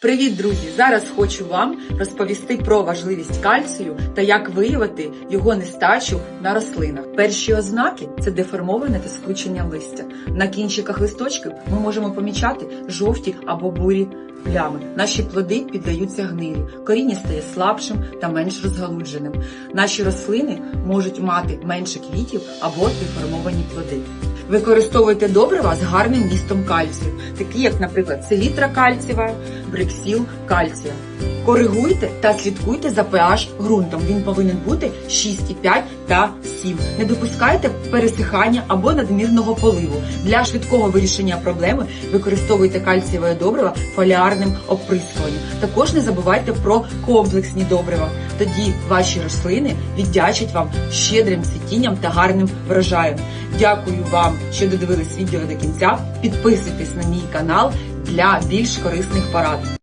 Привіт, друзі! Зараз хочу вам розповісти про важливість кальцію та як виявити його нестачу на рослинах. Перші ознаки це деформоване та скручення листя. На кінчиках листочків ми можемо помічати жовті або бурі плями. Наші плоди піддаються гнилі, коріння стає слабшим та менш розгалудженим. Наші рослини можуть мати менше квітів або деформовані плоди. Використовуйте добрива з гарним містом кальцію, такі як, наприклад, селітра кальцієва, бриксіл кальція. Коригуйте та слідкуйте за pH ґрунтом. Він повинен бути 6,5 та 7. Не допускайте пересихання або надмірного поливу. Для швидкого вирішення проблеми використовуйте кальцієве добрива фоліарним оприскуванням. Також не забувайте про комплексні добрива. Тоді ваші рослини віддячать вам щедрим цвітінням та гарним врожаєм. Дякую вам, що додивились відео до кінця. Підписуйтесь на мій канал для більш корисних порад.